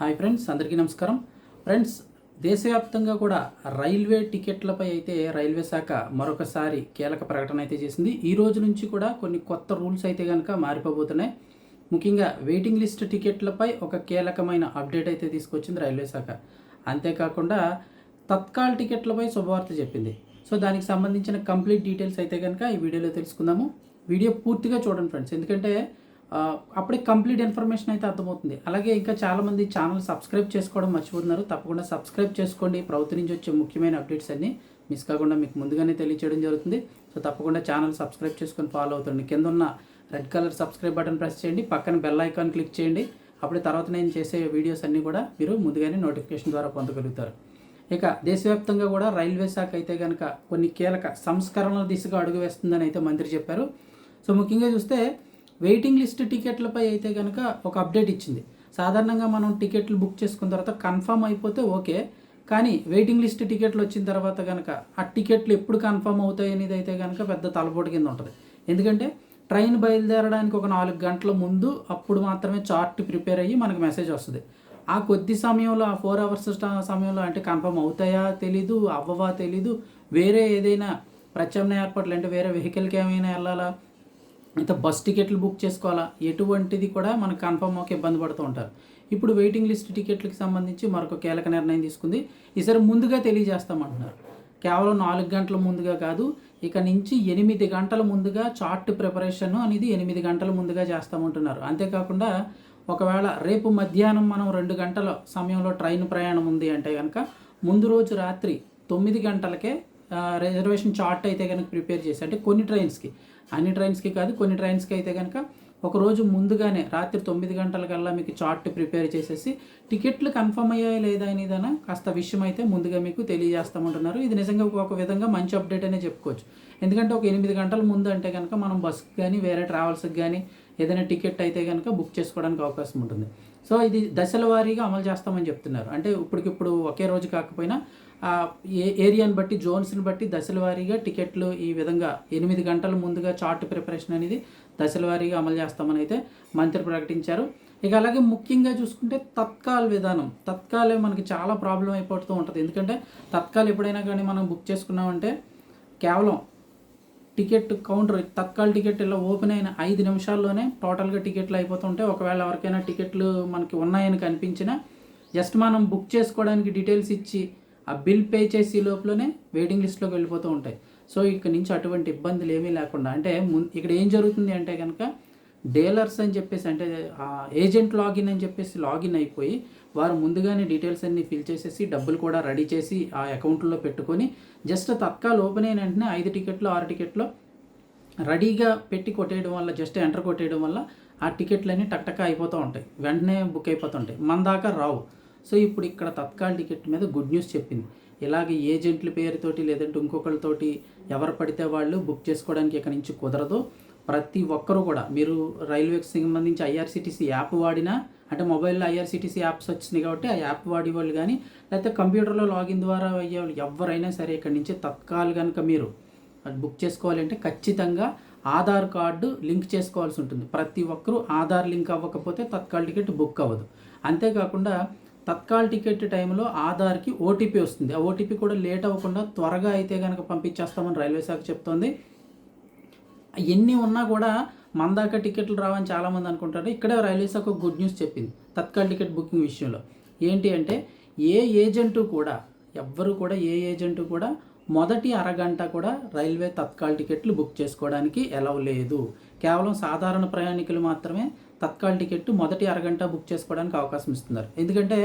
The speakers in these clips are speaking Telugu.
హాయ్ ఫ్రెండ్స్ అందరికీ నమస్కారం. ఫ్రెండ్స్ దేశవ్యాప్తంగా కూడా రైల్వే టికెట్లపై అయితే రైల్వే శాఖ మరొకసారి కీలక ప్రకటన అయితే చేసింది. ఈ రోజు నుంచి కూడా కొన్ని కొత్త రూల్స్ అయితే కనుక మారిపోబోతున్నాయి. ముఖ్యంగా వెయిటింగ్ లిస్ట్ టికెట్లపై ఒక కీలకమైన అప్డేట్ అయితే తీసుకొచ్చింది రైల్వే శాఖ. అంతేకాకుండా తత్కాల్ టికెట్లపై శుభవార్త చెప్పింది. సో దానికి సంబంధించిన కంప్లీట్ డీటెయిల్స్ అయితే కనుక ఈ వీడియోలో తెలుసుకుందాము. వీడియో పూర్తిగా చూడండి ఫ్రెండ్స్. ఎందుకంటే అప్పుడే కంప్లీట్ ఇన్ఫర్మేషన్ అయితే అర్థమవుతుంది. అలాగే ఇంకా చాలామంది ఛానల్ సబ్స్క్రైబ్ చేసుకోవడం మర్చిపోతున్నారు. తప్పకుండా సబ్స్క్రైబ్ చేసుకోండి. ప్రభుత్వం నుంచి వచ్చే ముఖ్యమైన అప్డేట్స్ అన్నీ మిస్ కాకుండా మీకు ముందుగానే తెలియచేయడం జరుగుతుంది. సో తప్పకుండా ఛానల్ సబ్స్క్రైబ్ చేసుకొని ఫాలో అవుతుంది కింద ఉన్న red colour subscribe button press చేయండి. పక్కన బెల్ ఐకాన్ క్లిక్ చేయండి. అప్పుడు తర్వాత నేను చేసే వీడియోస్ అన్నీ కూడా మీరు ముందుగానే నోటిఫికేషన్ ద్వారా పొందగలుగుతారు. ఇక దేశవ్యాప్తంగా కూడా రైల్వే శాఖ అయితే కనుక కొన్ని కీలక సంస్కరణల దిశగా అడుగు వేస్తుందని అయితే మంత్రి చెప్పారు. సో ముఖ్యంగా చూస్తే వెయిటింగ్ లిస్ట్ టికెట్లపై అయితే కనుక ఒక అప్డేట్ ఇచ్చింది. సాధారణంగా మనం టికెట్లు బుక్ చేసుకున్న తర్వాత కన్ఫర్మ్ అయిపోతే ఓకే కానీ వెయిటింగ్ లిస్ట్ టికెట్లు వచ్చిన తర్వాత కనుక ఆ టికెట్లు ఎప్పుడు కన్ఫర్మ్ అవుతాయి అనేది అయితే కనుక పెద్ద తలపోటు కింద ఉంటుంది. ఎందుకంటే ట్రైన్ బయలుదేరడానికి ఒక నాలుగు గంటల ముందు అప్పుడు మాత్రమే చార్ట్ ప్రిపేర్ అయ్యి మనకు మెసేజ్ వస్తుంది. ఆ కొద్ది సమయంలో ఆ ఫోర్ అవర్స్ సమయంలో అంటే కన్ఫర్మ్ అవుతాయా తెలీదు అవ్వవా తెలీదు వేరే ఏదైనా ప్రత్యామ్నాయ ఏర్పాట్లు అంటే వేరే వెహికల్కి ఏమైనా వెళ్ళాలా అయితే బస్ టికెట్లు బుక్ చేసుకోవాలా? ఎటువంటిది కూడా మనకు కన్ఫర్మ్ ఒక ఇబ్బంది పడుతూ ఉంటారు. ఇప్పుడు వెయిటింగ్ లిస్ట్ టికెట్లకు సంబంధించి మరొక కీలక నిర్ణయం తీసుకుంది. ఈసారి ముందుగా తెలియజేస్తామంటున్నారు. కేవలం నాలుగు గంటల ముందుగా కాదు ఇక నుంచి ఎనిమిది గంటల ముందుగా చార్ట్ ప్రిపరేషన్ అనేది ఎనిమిది గంటల ముందుగా చేస్తామంటున్నారు. అంతేకాకుండా ఒకవేళ రేపు మధ్యాహ్నం మనం రెండు గంటల సమయంలో ట్రైన్ ప్రయాణం ఉంది అంటే కనుక ముందు రోజు రాత్రి తొమ్మిది గంటలకే రిజర్వేషన్ చార్ట్ అయితే కనుక ప్రిపేర్ చేసి అంటే కొన్ని ట్రైన్స్కి అన్ని ట్రైన్స్కి కాదు కొన్ని ట్రైన్స్కి అయితే కనుక ఒక రోజు ముందుగానే రాత్రి తొమ్మిది గంటలకల్లా మీకు చార్ట్ ప్రిపేర్ చేసేసి టికెట్లు కన్ఫర్మ్ అయ్యాయి లేదా అనేదన? కాస్త విషయం అయితే ముందుగా మీకు తెలియజేస్తామంటున్నారు. ఇది నిజంగా ఒక విధంగా మంచి అప్డేట్ అనే చెప్పుకోవచ్చు. ఎందుకంటే ఒక ఎనిమిది గంటల ముందు అంటే కనుక మనం బస్కి కానీ వేరే ట్రావెల్స్కి కానీ ఏదైనా టికెట్ అయితే కనుక బుక్ చేసుకోవడానికి అవకాశం ఉంటుంది. సో ఇది దశల వారీగా అమలు చేస్తామని చెప్తున్నారు. అంటే ఇప్పటికిప్పుడు ఒకే రోజు కాకపోయినా ఏ ఏరియాని బట్టి జోన్స్ని బట్టి దశల వారీగా టికెట్లు ఈ విధంగా ఎనిమిది గంటల ముందుగా చార్ట్ ప్రిపరేషన్ అనేది దశల వారీగా అమలు చేస్తామని అయితే మంత్రి ప్రకటించారు. ఇక అలాగే ముఖ్యంగా చూసుకుంటే తత్కాల్ విధానం తత్కాలే మనకి చాలా ప్రాబ్లం అయిపోతూ ఉంటుంది. ఎందుకంటే తత్కాల్ ఎప్పుడైనా కానీ మనం బుక్ చేసుకున్నామంటే కేవలం టికెట్ కౌంటర్ తత్కాల్ టికెట్ ఇలా ఓపెన్ అయిన ఐదు నిమిషాల్లోనే టోటల్గా టికెట్లు అయిపోతుంటే ఒకవేళ ఎవరికైనా టికెట్లు మనకి ఉన్నాయని కనిపించినా జస్ట్ మనం బుక్ చేసుకోవడానికి డీటెయిల్స్ ఇచ్చి ఆ బిల్ పే చేసే లోపలనే వెయిటింగ్ లిస్ట్లోకి వెళ్ళిపోతూ ఉంటాయి. సో ఇక్కడ నుంచి అటువంటి ఇబ్బందులు ఏమీ లేకుండా అంటే ఇక్కడ ఏం జరుగుతుంది అంటే కనుక డీలర్స్ అని చెప్పేసి అంటే ఆ ఏజెంట్ లాగిన్ అని చెప్పేసి లాగిన్ అయిపోయి వారు ముందుగానే డీటెయిల్స్ అన్ని ఫిల్ చేసేసి డబ్బులు కూడా రెడీ చేసి ఆ అకౌంట్లో పెట్టుకొని జస్ట్ తత్కాల్ ఓపెన్ అయిన వెంటనే ఐదు టికెట్లు ఆరు టికెట్లు రెడీగా పెట్టి కొట్టేయడం వల్ల జస్ట్ ఎంటర్ కొట్టేయడం వల్ల ఆ టికెట్లన్నీ టక్టక్క అయిపోతూ ఉంటాయి. వెంటనే బుక్ అయిపోతుంటాయి మన దాకా రావు. సో ఇప్పుడు ఇక్కడ తత్కాల్ టికెట్ మీద గుడ్ న్యూస్ చెప్పింది. ఇలాగే ఏజెంట్ల పేరుతోటి లేదంటే ఇంకొకరితోటి ఎవరు పడితే వాళ్ళు బుక్ చేసుకోవడానికి ఇక్కడ నుంచి కుదరదు. ప్రతి ఒక్కరూ కూడా మీరు రైల్వేకి సంబంధించి ఐఆర్సిటీసీ యాప్ వాడినా అంటే మొబైల్లో ఐఆర్సిటీసీ యాప్స్ వచ్చినాయి కాబట్టి ఆ యాప్ వాడే వాళ్ళు కానీ లేకపోతే కంప్యూటర్లో లాగిన్ ద్వారా అయ్యే వాళ్ళు ఎవరైనా సరే ఇక్కడి నుంచి తత్కాల్ కనుక మీరు బుక్ చేసుకోవాలంటే ఖచ్చితంగా ఆధార్ కార్డు లింక్ చేసుకోవాల్సి ఉంటుంది. ప్రతి ఒక్కరూ ఆధార్ లింక్ అవ్వకపోతే తత్కాల్ టికెట్ బుక్ అవ్వదు. అంతేకాకుండా తత్కాల్ టికెట్ టైంలో ఆధార్కి ఓటీపీ వస్తుంది. ఆ ఓటీపీ కూడా లేట్ అవ్వకుండా త్వరగా అయితే కనుక పంపించేస్తామని రైల్వే శాఖ చెప్తోంది. ఎన్ని ఉన్నా కూడా మన దాకా టికెట్లు రావని చాలామంది అనుకుంటారు. ఇక్కడే రైల్వే శాఖ ఒక గుడ్ న్యూస్ చెప్పింది. తత్కాల్ టికెట్ బుకింగ్ విషయంలో. ఏంటి అంటే ఏ ఏజెంటు కూడా ఎవ్వరు కూడా ఏ ఏజెంటు కూడా మొదటి అరగంట కూడా రైల్వే తత్కాల్ టికెట్లు బుక్ చేసుకోవడానికి ఎలవ్ లేదు. కేవలం సాధారణ ప్రయాణికులు మాత్రమే తత్కాల్ టికెట్ మొదటి అరగంట బుక్ చేసుకోవడానికి అవకాశం ఇస్తున్నారు. ఎందుకంటే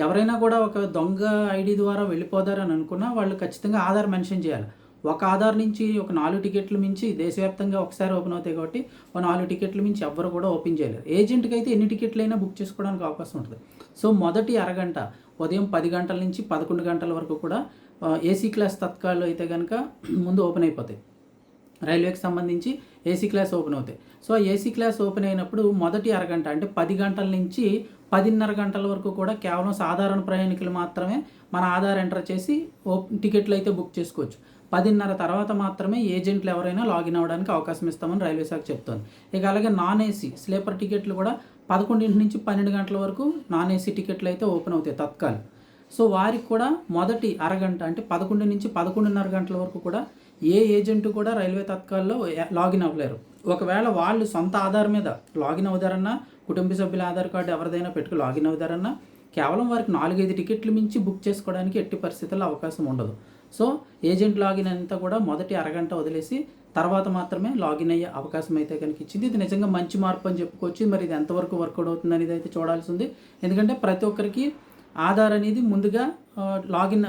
ఎవరైనా కూడా ఒక దొంగ ఐడి ద్వారా వెళ్ళిపోతారని అనుకున్నా వాళ్ళు ఖచ్చితంగా ఆధార్ మెన్షన్ చేయాలి. ఒక ఆధార్ నుంచి ఒక నాలుగు టికెట్లు మించి దేశవ్యాప్తంగా ఒకసారి ఓపెన్ అవుతాయి కాబట్టి ఒక నాలుగు టికెట్లు మించి ఎవ్వరు కూడా ఓపెన్ చేయలేరు. ఏజెంట్కి అయితే ఎన్ని టికెట్లు అయినా బుక్ చేసుకోవడానికి అవకాశం ఉంటుంది. సో మొదటి అరగంట ఉదయం పది గంటల నుంచి పదకొండు గంటల వరకు కూడా ఏసీ క్లాస్ తత్కాలు అయితే కనుక ముందు ఓపెన్ అయిపోతాయి. రైల్వేకి సంబంధించి ఏసీ క్లాస్ ఓపెన్ అవుతాయి. సో ఏసీ క్లాస్ ఓపెన్ అయినప్పుడు మొదటి అరగంట అంటే పది గంటల నుంచి పదిన్నర గంటల వరకు కూడా కేవలం సాధారణ ప్రయాణికులు మాత్రమే మన ఆధార్ ఎంటర్ చేసి ఓ టికెట్లు అయితే బుక్ చేసుకోవచ్చు. పదిన్నర తర్వాత మాత్రమే ఏజెంట్లు ఎవరైనా లాగిన్ అవ్వడానికి అవకాశం ఇస్తామని రైల్వే శాఖ చెప్తోంది. ఇక అలాగే నాన్ ఏసీ స్లీపర్ టికెట్లు కూడా పదకొండింటి నుంచి పన్నెండు గంటల వరకు నాన్ ఏసీ టికెట్లు అయితే ఓపెన్ అవుతాయి తత్కాల్. సో వారికి కూడా మొదటి అరగంట అంటే పదకొండు నుంచి పదకొండున్నర గంటల వరకు కూడా ఏ ఏజెంట్ కూడా రైల్వే తత్కాల్లో లాగిన్ అవ్వలేరు. ఒకవేళ వాళ్ళు సొంత ఆధార్ మీద లాగిన్ అవుతారన్నా కుటుంబ సభ్యుల ఆధార్ కార్డు ఎవరిదైనా పెట్టుకు లాగిన్ అవుతారన్నా కేవలం వారికి నాలుగైదు టికెట్లు మించి బుక్ చేసుకోవడానికి ఎట్టి పరిస్థితుల్లో అవకాశం ఉండదు. సో ఏజెంట్ లాగిన్ అంతా కూడా మొదటి అరగంట వదిలేసి తర్వాత మాత్రమే లాగిన్ అయ్యే అవకాశం అయితే కనుక ఇచ్చింది. ఇది నిజంగా మంచి మార్పు అని చెప్పుకోవచ్చు. మరి ఇది ఎంతవరకు వర్కౌట్ అవుతుంది అనేది అయితే చూడాల్సి ఉంది. ఎందుకంటే ప్రతి ఒక్కరికి ఆధార్ అనేది ముందుగా లాగిన్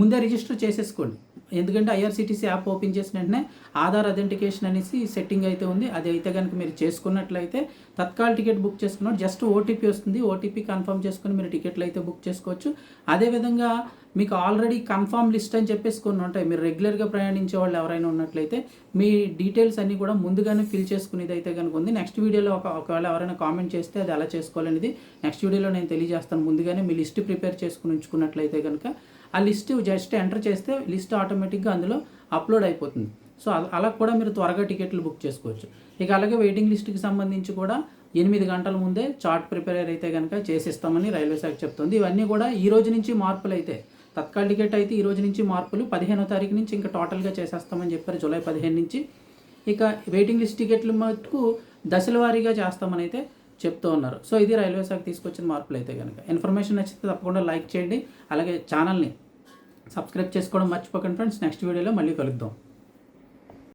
ముందే రిజిస్టర్ చేసేసుకోండి. ఎందుకంటే ఐఆర్సిటీసీ యాప్ ఓపెన్ చేసిన వెంటనే ఆధార్ అథెంటికేషన్ అనేసి సెట్టింగ్ అయితే ఉంది. అది అయితే కనుక మీరు చేసుకున్నట్లయితే తత్కాల టికెట్ బుక్ చేసుకున్నప్పుడు జస్ట్ ఓటీపీ వస్తుంది. ఓటీపీ కన్ఫర్మ్ చేసుకుని మీరు టికెట్లు అయితే బుక్ చేసుకోవచ్చు. అదేవిధంగా మీకు ఆల్రెడీ కన్ఫామ్ లిస్ట్ అని చెప్పేసి కొన్ని ఉంటాయి. మీరు రెగ్యులర్గా ప్రయాణించే వాళ్ళు ఎవరైనా ఉన్నట్లయితే మీ డీటెయిల్స్ అన్నీ కూడా ముందుగానే ఫిల్ చేసుకునేది అయితే కనుక ఉంది. నెక్స్ట్ వీడియోలో ఒక ఒకవేళ ఎవరైనా కామెంట్ చేస్తే అది ఎలా చేసుకోవాలనేది నెక్స్ట్ వీడియోలో నేను తెలియజేస్తాను. ముందుగానే మీ లిస్ట్ ప్రిపేర్ చేసుకుని ఉంచుకున్నట్లయితే కనుక ఆ లిస్ట్ జస్ట్ ఎంటర్ చేస్తే లిస్ట్ ఆటోమేటిక్గా అందులో అప్లోడ్ అయిపోతుంది. సో అలా కూడా మీరు త్వరగా టికెట్లు బుక్ చేసుకోవచ్చు. ఇక అలాగే వెయిటింగ్ లిస్ట్కి సంబంధించి కూడా ఎనిమిది గంటల ముందే చార్ట్ ప్రిపేర్ అయితే కనుక చేసిస్తామని రైల్వే శాఖ చెప్తుంది. ఇవన్నీ కూడా ఈ రోజు నుంచి మార్పులు అయితే తత్కాల్ టికెట్ అయితే ఈ రోజు నుంచి మార్పులు పదిహేనో తారీఖు నుంచి ఇంకా టోటల్గా చేసేస్తామని చెప్పారు. జూలై పదిహేను నుంచి. ఇక వెయిటింగ్ లిస్ట్ టికెట్లు మటుకు దశల వారీగా చేస్తామని అయితే చెప్తూ ఉన్నారు. సో ఇది రైల్వే శాఖ తీసుకొచ్చిన మార్పులు అయితే కనుక ఇన్ఫర్మేషన్ నచ్చితే తప్పకుండా లైక్ చేయండి. అలాగే ఛానల్ని సబ్స్క్రైబ్ చేసుకోవడం మర్చిపోకండి ఫ్రెండ్స్. నెక్స్ట్ వీడియోలో మళ్ళీ కలుద్దాం.